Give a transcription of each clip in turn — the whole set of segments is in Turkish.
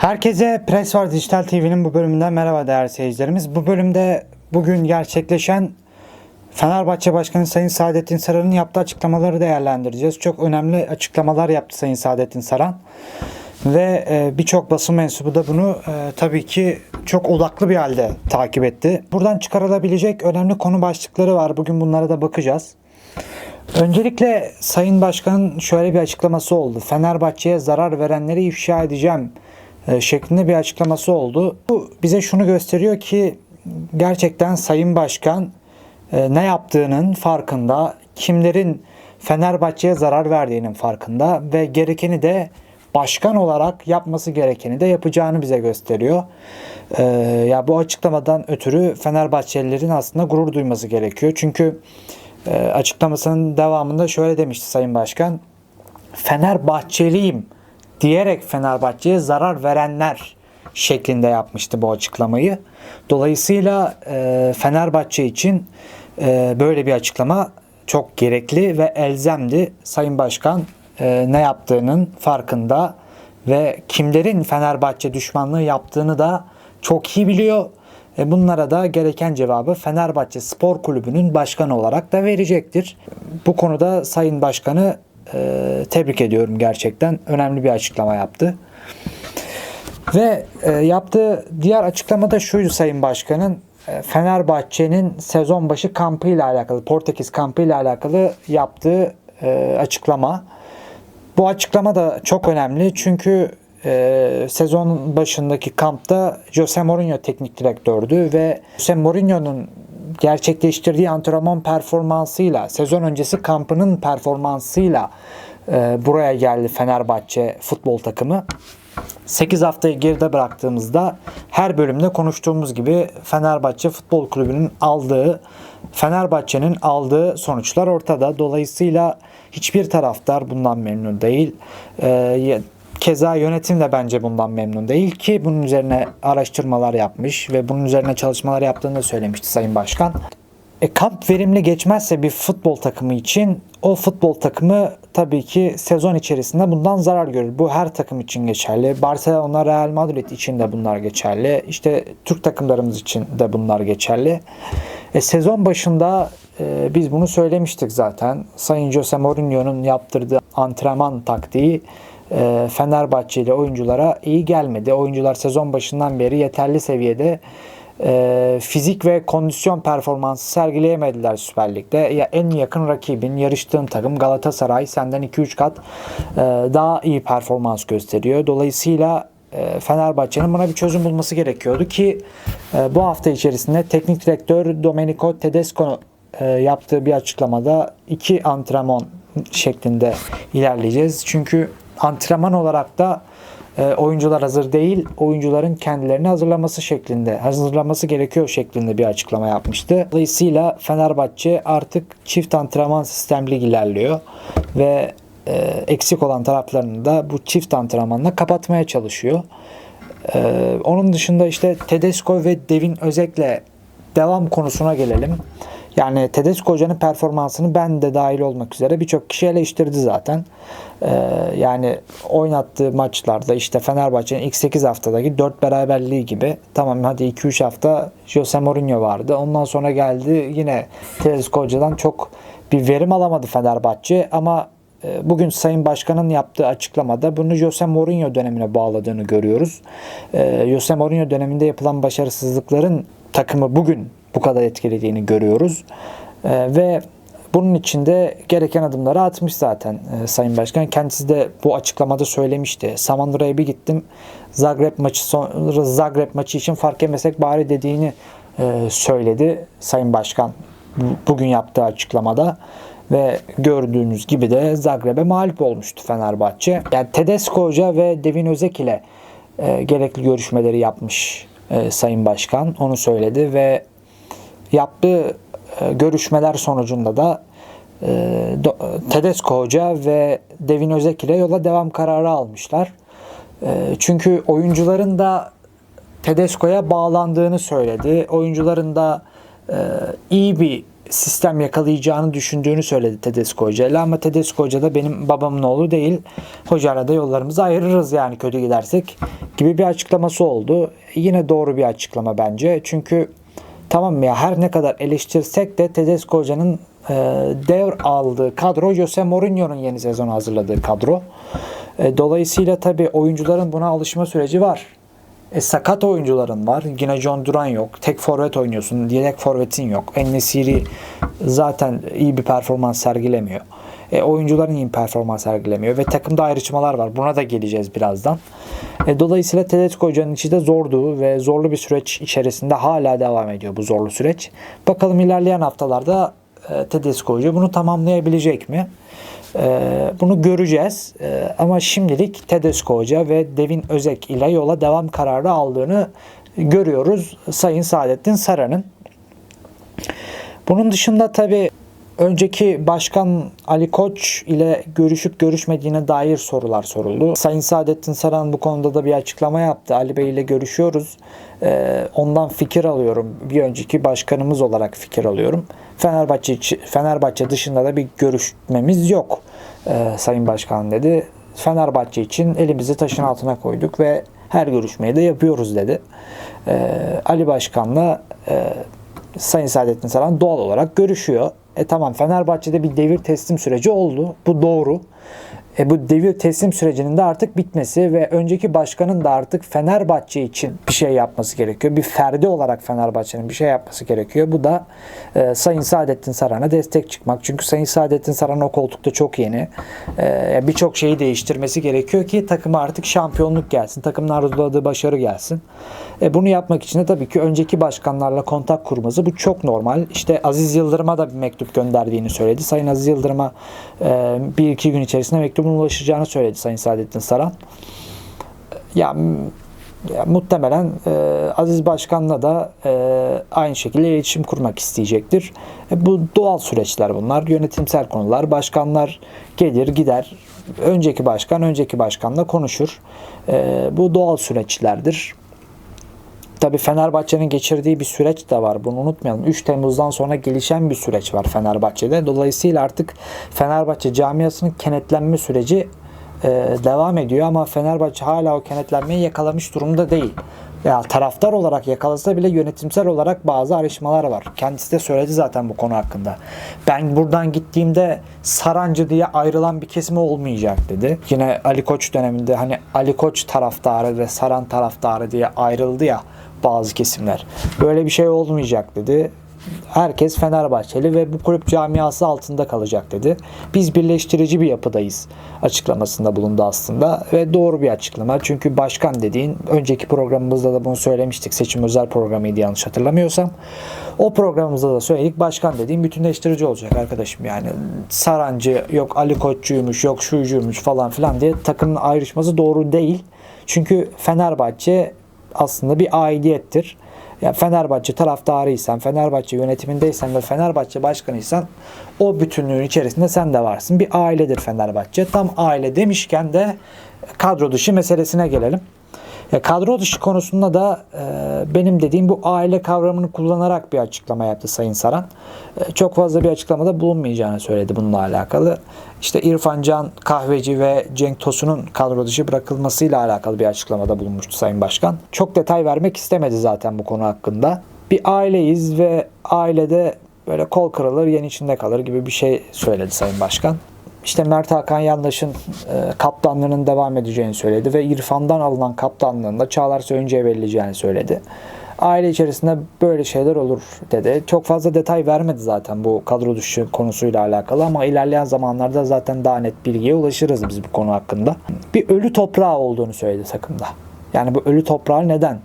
Herkese Press Var Dijital TV'nin bu bölümünden merhaba değerli seyircilerimiz. Bu bölümde bugün gerçekleşen Fenerbahçe Başkanı Sayın Saadettin Saran'ın yaptığı açıklamaları değerlendireceğiz. Çok önemli açıklamalar yaptı Sayın Saadettin Saran. Ve e, birçok basın mensubu da bunu e, tabii ki çok odaklı bir halde takip etti. Buradan çıkarılabilecek önemli konu başlıkları var. Bugün bunlara da bakacağız. Öncelikle Sayın Başkan'ın şöyle bir açıklaması oldu. Fenerbahçe'ye zarar verenleri ifşa edeceğim şeklinde bir açıklaması oldu. Bu bize şunu gösteriyor ki gerçekten Sayın Başkan e, ne yaptığının farkında, kimlerin Fenerbahçe'ye zarar verdiğinin farkında ve gerekeni de başkan olarak yapması gerekeni de yapacağını bize gösteriyor. E, ya bu açıklamadan ötürü Fenerbahçelilerin aslında gurur duyması gerekiyor. Çünkü e, açıklamasının devamında şöyle demişti Sayın Başkan. Fenerbahçeliyim diyerek Fenerbahçe'ye zarar verenler şeklinde yapmıştı bu açıklamayı. Dolayısıyla e, Fenerbahçe için e, böyle bir açıklama çok gerekli ve elzemdi. Sayın Başkan e, ne yaptığının farkında ve kimlerin Fenerbahçe düşmanlığı yaptığını da çok iyi biliyor. E, bunlara da gereken cevabı Fenerbahçe Spor Kulübü'nün başkanı olarak da verecektir. Bu konuda Sayın Başkanı e, tebrik ediyorum gerçekten. Önemli bir açıklama yaptı. Ve e, yaptığı diğer açıklama da şuydu Sayın Başkan'ın. E, Fenerbahçe'nin sezon başı kampı ile alakalı, Portekiz kampı ile alakalı yaptığı e, açıklama. Bu açıklama da çok önemli çünkü e, sezon başındaki kampta Jose Mourinho teknik direktördü ve Jose Mourinho'nun gerçekleştirdiği antrenman performansıyla, sezon öncesi kampının performansıyla e, buraya geldi Fenerbahçe futbol takımı. 8 haftayı geride bıraktığımızda her bölümde konuştuğumuz gibi Fenerbahçe Futbol Kulübü'nün aldığı Fenerbahçe'nin aldığı sonuçlar ortada. Dolayısıyla hiçbir taraftar bundan memnun değil. Ee, Keza yönetim de bence bundan memnun değil ki bunun üzerine araştırmalar yapmış ve bunun üzerine çalışmalar yaptığını da söylemişti Sayın Başkan. E, kamp verimli geçmezse bir futbol takımı için o futbol takımı tabii ki sezon içerisinde bundan zarar görür. Bu her takım için geçerli. Barcelona, Real Madrid için de bunlar geçerli. İşte Türk takımlarımız için de bunlar geçerli. E, sezon başında e, biz bunu söylemiştik zaten. Sayın Jose Mourinho'nun yaptırdığı antrenman taktiği e, Fenerbahçe ile oyunculara iyi gelmedi. Oyuncular sezon başından beri yeterli seviyede e, fizik ve kondisyon performansı sergileyemediler Süper Lig'de. Ya en yakın rakibin yarıştığın takım Galatasaray senden 2-3 kat e, daha iyi performans gösteriyor. Dolayısıyla e, Fenerbahçe'nin buna bir çözüm bulması gerekiyordu ki e, bu hafta içerisinde teknik direktör Domenico Tedesco e, yaptığı bir açıklamada iki antrenman şeklinde ilerleyeceğiz. Çünkü antrenman olarak da e, oyuncular hazır değil, oyuncuların kendilerini hazırlaması şeklinde, hazırlaması gerekiyor şeklinde bir açıklama yapmıştı. Dolayısıyla Fenerbahçe artık çift antrenman sistemli ilerliyor ve e, eksik olan taraflarını da bu çift antrenmanla kapatmaya çalışıyor. E, onun dışında işte Tedesco ve Devin Özek'le devam konusuna gelelim. Yani Tedesco Hoca'nın performansını ben de dahil olmak üzere birçok kişi eleştirdi zaten. Ee, yani oynattığı maçlarda işte Fenerbahçe'nin ilk 8 haftadaki 4 beraberliği gibi tamam hadi 2-3 hafta Jose Mourinho vardı. Ondan sonra geldi yine Tedesco Hoca'dan çok bir verim alamadı Fenerbahçe ama e, Bugün Sayın Başkan'ın yaptığı açıklamada bunu Jose Mourinho dönemine bağladığını görüyoruz. Ee, Jose Mourinho döneminde yapılan başarısızlıkların takımı bugün bu kadar etkilediğini görüyoruz. Ee, ve bunun içinde gereken adımları atmış zaten e, Sayın Başkan. Kendisi de bu açıklamada söylemişti. Samandıra'ya bir gittim. Zagreb maçı sonra Zagreb maçı için fark yemesek bari dediğini e, söyledi Sayın Başkan bugün yaptığı açıklamada ve gördüğünüz gibi de Zagreb'e mağlup olmuştu Fenerbahçe. Yani Tedesco Hoca ve Devin Özek ile e, gerekli görüşmeleri yapmış e, Sayın Başkan. Onu söyledi ve yaptığı e, görüşmeler sonucunda da e, Tedesco Hoca ve Devin Özek ile yola devam kararı almışlar. E, çünkü oyuncuların da Tedesco'ya bağlandığını söyledi. Oyuncuların da iyi bir sistem yakalayacağını düşündüğünü söyledi Tedesco Hoca ile ama Tedesco Hoca da benim babamın oğlu değil. Hocayla da yollarımızı ayırırız yani kötü gidersek gibi bir açıklaması oldu. Yine doğru bir açıklama bence. Çünkü tamam ya her ne kadar eleştirsek de Tedesco Hoca'nın e, devr aldığı kadro Jose Mourinho'nun yeni sezon hazırladığı kadro. E, dolayısıyla tabii oyuncuların buna alışma süreci var. E, sakat oyuncuların var. Yine John Duran yok. Tek forvet oynuyorsun. Yedek forvetin yok. Enesiri zaten iyi bir performans sergilemiyor. E, oyuncuların iyi performans sergilemiyor. Ve takımda ayrışmalar var. Buna da geleceğiz birazdan. E, dolayısıyla Tedesco Hoca'nın içi de zordu ve zorlu bir süreç içerisinde hala devam ediyor bu zorlu süreç. Bakalım ilerleyen haftalarda e, Tedesco Hoca bunu tamamlayabilecek mi? Ee, bunu göreceğiz. Ee, ama şimdilik Tedesco Hoca ve Devin Özek ile yola devam kararı aldığını görüyoruz Sayın Saadettin Saran'ın. Bunun dışında tabi önceki başkan Ali Koç ile görüşüp görüşmediğine dair sorular soruldu. Sayın Saadettin Saran bu konuda da bir açıklama yaptı. Ali Bey ile görüşüyoruz. Ee, ondan fikir alıyorum. Bir önceki başkanımız olarak fikir alıyorum. Fenerbahçe Fenerbahçe dışında da bir görüşmemiz yok. Ee, Sayın Başkan dedi. Fenerbahçe için elimizi taşın altına koyduk ve her görüşmeyi de yapıyoruz dedi. Ee, Ali Başkan'la e, Sayın Saadettin Saran doğal olarak görüşüyor. E tamam Fenerbahçe'de bir devir teslim süreci oldu. Bu doğru. E bu devir teslim sürecinin de artık bitmesi ve önceki başkanın da artık Fenerbahçe için bir şey yapması gerekiyor. Bir ferdi olarak Fenerbahçe'nin bir şey yapması gerekiyor. Bu da e, Sayın Saadettin Saran'a destek çıkmak. Çünkü Sayın Saadettin Saran o koltukta çok yeni. E, Birçok şeyi değiştirmesi gerekiyor ki takıma artık şampiyonluk gelsin. Takımın arzuladığı başarı gelsin. E, bunu yapmak için de tabii ki önceki başkanlarla kontak kurması bu çok normal. İşte Aziz Yıldırım'a da bir mektup gönderdiğini söyledi. Sayın Aziz Yıldırım'a e, bir iki gün içerisinde mektubun ulaşacağını söyledi Sayın Saadettin Saran. Ya, ya muhtemelen e, Aziz Başkan'la da e, aynı şekilde iletişim kurmak isteyecektir. E, bu doğal süreçler bunlar. Yönetimsel konular. Başkanlar gelir gider. Önceki başkan önceki başkanla konuşur. E, bu doğal süreçlerdir. Tabi Fenerbahçe'nin geçirdiği bir süreç de var. Bunu unutmayalım. 3 Temmuz'dan sonra gelişen bir süreç var Fenerbahçe'de. Dolayısıyla artık Fenerbahçe camiasının kenetlenme süreci e, devam ediyor ama Fenerbahçe hala o kenetlenmeyi yakalamış durumda değil. Ya taraftar olarak yakalasa bile yönetimsel olarak bazı ayrışmalar var. Kendisi de söyledi zaten bu konu hakkında. Ben buradan gittiğimde Sarancı diye ayrılan bir kesimi olmayacak dedi. Yine Ali Koç döneminde hani Ali Koç taraftarı ve Saran taraftarı diye ayrıldı ya bazı kesimler. Böyle bir şey olmayacak dedi. Herkes Fenerbahçeli ve bu kulüp camiası altında kalacak dedi. Biz birleştirici bir yapıdayız açıklamasında bulundu aslında ve doğru bir açıklama. Çünkü başkan dediğin önceki programımızda da bunu söylemiştik. Seçim özel programıydı yanlış hatırlamıyorsam. O programımızda da söyledik. Başkan dediğin bütünleştirici olacak arkadaşım yani. Sarancı yok Ali Koççuymuş yok şuycuymuş falan filan diye takımın ayrışması doğru değil. Çünkü Fenerbahçe aslında bir aidiyettir. Ya Fenerbahçe taraftarıysan, Fenerbahçe yönetimindeysen ve Fenerbahçe başkanıysan o bütünlüğün içerisinde sen de varsın. Bir ailedir Fenerbahçe. Tam aile demişken de kadro dışı meselesine gelelim. Ya kadro dışı konusunda da e, benim dediğim bu aile kavramını kullanarak bir açıklama yaptı Sayın Saran. E, çok fazla bir açıklamada bulunmayacağını söyledi bununla alakalı. İşte İrfan Can Kahveci ve Cenk Tosun'un kadro dışı bırakılmasıyla alakalı bir açıklamada bulunmuştu Sayın Başkan. Çok detay vermek istemedi zaten bu konu hakkında. Bir aileyiz ve ailede böyle kol kırılır yen içinde kalır gibi bir şey söyledi Sayın Başkan işte Mert Hakan Yandaş'ın e, kaptanlığının devam edeceğini söyledi ve İrfan'dan alınan kaptanlığında Çağlar Söyüncü'ye verileceğini söyledi. Aile içerisinde böyle şeyler olur dedi. Çok fazla detay vermedi zaten bu kadro dışı konusuyla alakalı ama ilerleyen zamanlarda zaten daha net bilgiye ulaşırız biz bu konu hakkında. Bir ölü toprağı olduğunu söyledi takımda. Yani bu ölü toprağı neden?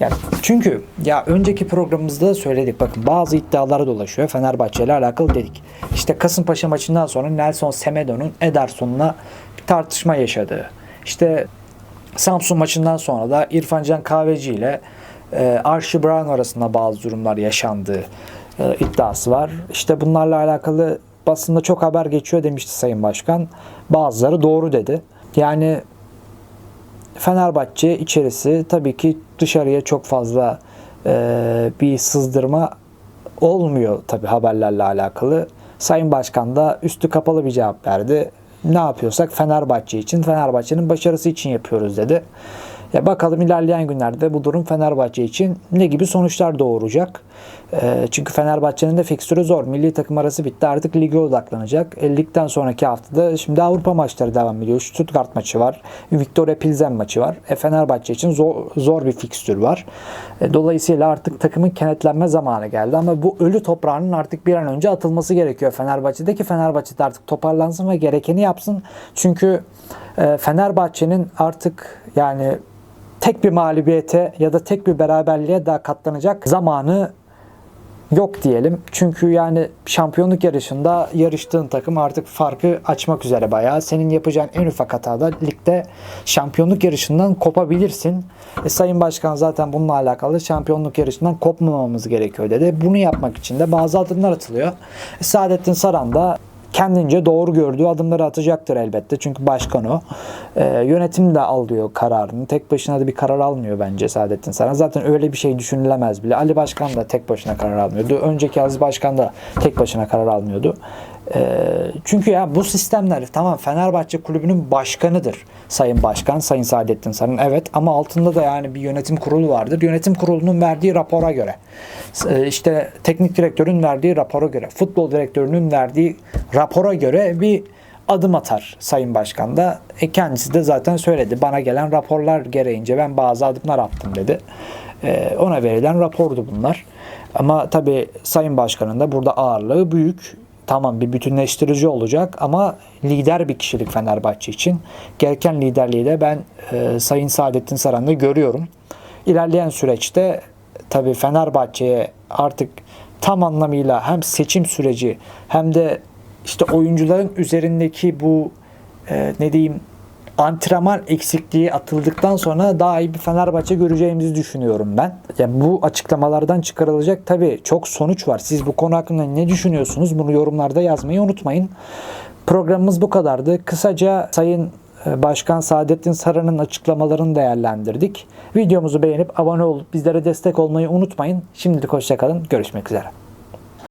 Yani çünkü ya önceki programımızda da söyledik bakın bazı iddialar dolaşıyor Fenerbahçe ile alakalı dedik. İşte Kasımpaşa maçından sonra Nelson Semedo'nun Ederson'la bir tartışma yaşadığı. İşte Samsun maçından sonra da İrfan Can Kahveci ile e, Archie Brown arasında bazı durumlar yaşandığı e, iddiası var. İşte bunlarla alakalı basında çok haber geçiyor demişti Sayın Başkan. Bazıları doğru dedi. Yani Fenerbahçe içerisi tabii ki dışarıya çok fazla e, bir sızdırma olmuyor tabi haberlerle alakalı. Sayın Başkan da üstü kapalı bir cevap verdi. Ne yapıyorsak Fenerbahçe için, Fenerbahçe'nin başarısı için yapıyoruz dedi. Ya bakalım ilerleyen günlerde bu durum Fenerbahçe için ne gibi sonuçlar doğuracak. Ee, çünkü Fenerbahçe'nin de fikstürü zor. Milli takım arası bitti artık lige odaklanacak. E, ligden sonraki haftada şimdi Avrupa maçları devam ediyor. Stuttgart maçı var. Victoria Pilsen maçı var. E, Fenerbahçe için zor, zor bir fikstür var. E, dolayısıyla artık takımın kenetlenme zamanı geldi. Ama bu ölü toprağının artık bir an önce atılması gerekiyor Fenerbahçe'deki. Fenerbahçe'de artık toparlansın ve gerekeni yapsın. Çünkü e, Fenerbahçe'nin artık yani tek bir mağlubiyete ya da tek bir beraberliğe daha katlanacak zamanı yok diyelim. Çünkü yani şampiyonluk yarışında yarıştığın takım artık farkı açmak üzere bayağı. Senin yapacağın en ufak hatada ligde şampiyonluk yarışından kopabilirsin. E, Sayın Başkan zaten bununla alakalı şampiyonluk yarışından kopmamamız gerekiyor dedi. Bunu yapmak için de bazı adımlar atılıyor. E, Saadettin Saran da kendince doğru gördüğü adımları atacaktır elbette. Çünkü başkan o. Ee, yönetim de alıyor kararını. Tek başına da bir karar almıyor bence Saadettin Saran. Zaten öyle bir şey düşünülemez bile. Ali Başkan da tek başına karar almıyordu. Önceki Aziz Başkan da tek başına karar almıyordu. Ee, çünkü ya bu sistemler tamam Fenerbahçe kulübünün başkanıdır. Sayın Başkan, Sayın Saadettin Saran. Evet ama altında da yani bir yönetim kurulu vardır. Yönetim kurulunun verdiği rapora göre. e, işte teknik direktörün verdiği rapora göre. Futbol direktörünün verdiği rapora göre bir adım atar Sayın Başkan da. E kendisi de zaten söyledi. Bana gelen raporlar gereğince ben bazı adımlar attım dedi. E, ona verilen rapordu bunlar. Ama tabii Sayın Başkan'ın da burada ağırlığı büyük. Tamam bir bütünleştirici olacak ama lider bir kişilik Fenerbahçe için. Gereken liderliği de ben e, Sayın Saadettin Saran'da görüyorum. İlerleyen süreçte tabii Fenerbahçe'ye artık tam anlamıyla hem seçim süreci hem de işte oyuncuların üzerindeki bu e, ne diyeyim antrenman eksikliği atıldıktan sonra daha iyi bir Fenerbahçe göreceğimizi düşünüyorum ben. Yani bu açıklamalardan çıkarılacak tabii çok sonuç var. Siz bu konu hakkında ne düşünüyorsunuz? Bunu yorumlarda yazmayı unutmayın. Programımız bu kadardı. Kısaca Sayın e, Başkan Saadettin Saran'ın açıklamalarını değerlendirdik. Videomuzu beğenip abone olup bizlere destek olmayı unutmayın. Şimdilik hoşçakalın. Görüşmek üzere.